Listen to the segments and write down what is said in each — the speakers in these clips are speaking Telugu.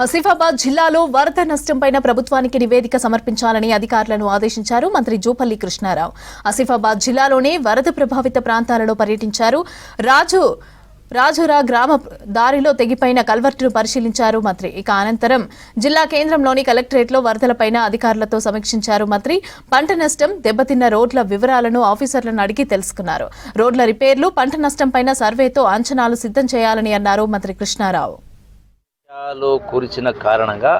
ఆసిఫాబాద్ జిల్లాలో వరద నష్టంపై ప్రభుత్వానికి నివేదిక సమర్పించాలని అధికారులను ఆదేశించారు మంత్రి జూపల్లి కృష్ణారావు. ఆసిఫాబాద్ జిల్లాలోనే వరద ప్రభావిత ప్రాంతాలలో పర్యటించారు. రాజు రాజురా గ్రామ దారిలో తెగిపోయిన కల్వర్టును పరిశీలించారు మంత్రి. ఇక అనంతరం జిల్లా కేంద్రంలోని కలెక్టరేట్లో వరదలపైన అధికారులతో సమీక్షించారు మంత్రి. పంట నష్టం దెబ్బతిన్న రోడ్ల వివరాలను ఆఫీసర్లను అడిగి తెలుసుకున్నారు. రోడ్ల రిపేర్లు పంట నష్టంపైన సర్వేతో అంచనాలు సిద్ధం చేయాలని అన్నారు మంత్రి కృష్ణారావు. జిల్లాలో కూర్చిన కారణంగా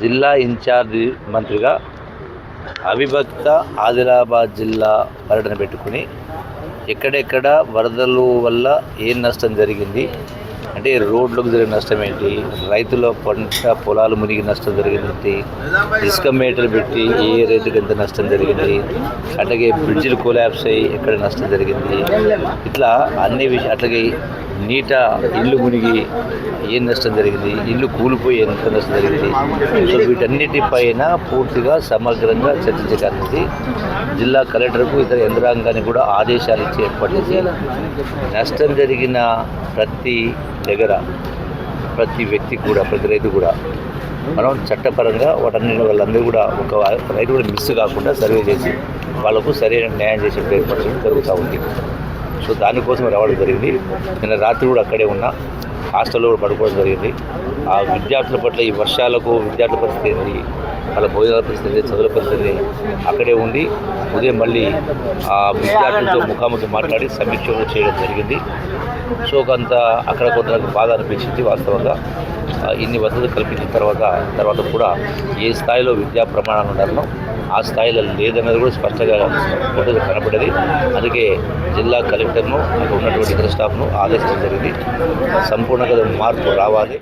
జిల్లా ఇన్ఛార్జి మంత్రిగా అవిభక్త ఆదిలాబాద్ జిల్లా పర్యటన పెట్టుకుని ఎక్కడెక్కడ వరదలు వల్ల ఏం నష్టం జరిగింది అంటే రోడ్లకు జరిగిన నష్టం ఏంటి రైతుల పంట పొలాలు మునిగి నష్టం జరిగింది ఇసుక మేటలు పెట్టి ఏ రైతుకి ఎంత నష్టం జరిగింది అట్లాగే బ్రిడ్జిలు కొలాప్స్ అయ్యి ఎక్కడ నష్టం జరిగింది ఇట్లా అన్ని విషయాలు అట్లాగే నీట ఇల్లు మునిగి ఏం నష్టం జరిగింది? ఇల్లు కూలిపోయి ఎంత నష్టం జరిగింది? సో వీటన్నిటిపైన పూర్తిగా సమగ్రంగా చర్చించగలిగింది జిల్లా కలెక్టర్కు ఇతర యంత్రాంగాన్ని కూడా ఆదేశాలు ఇచ్చి ఏర్పాటు చేసి నష్టం జరిగిన ప్రతి దగ్గర ప్రతి వ్యక్తి కూడా ప్రతి రైతు కూడా మనం చట్టపరంగా వాటన్ని వాళ్ళందరూ కూడా ఒక రైతు కూడా మిస్ కాకుండా సర్వే చేసి వాళ్ళకు సరైన న్యాయం చేసే ప్రయత్నం జరుగుతూ ఉంది. సో దానికోసం రావడం జరిగింది. నిన్న రాత్రి కూడా అక్కడే ఉన్నా. హాస్టల్లో కూడా పడుకోవడం జరిగింది. ఆ విద్యార్థుల పట్ల ఈ వర్షాలకు విద్యార్థుల పరిస్థితి ఏంటి? వాళ్ళ భోజనాల పరిస్థితి చదువుల పరిస్థితి అక్కడే ఉండి ఉదయం మళ్ళీ ఆ విద్యార్థులతో ముఖాముఖి మాట్లాడి సమీక్ష చేయడం జరిగింది. సో కొంత అక్కడ కొంత నాకు బాధ అనిపించింది వాస్తవంగా. ఇన్ని వసతులు కల్పించిన తర్వాత తర్వాత కూడా ఏ స్థాయిలో విద్యా ప్రమాణాలు ఉండాలనో ఆ స్థాయిలో లేదన్నది కూడా స్పష్టంగా ఫోటోలు కనబడేది. అందుకే జిల్లా కలెక్టర్ను అక్కడ ఉన్నటువంటి ఇతర స్టాఫ్ను ఆదేశించడం జరిగింది. సంపూర్ణంగా మార్పు రావాలి.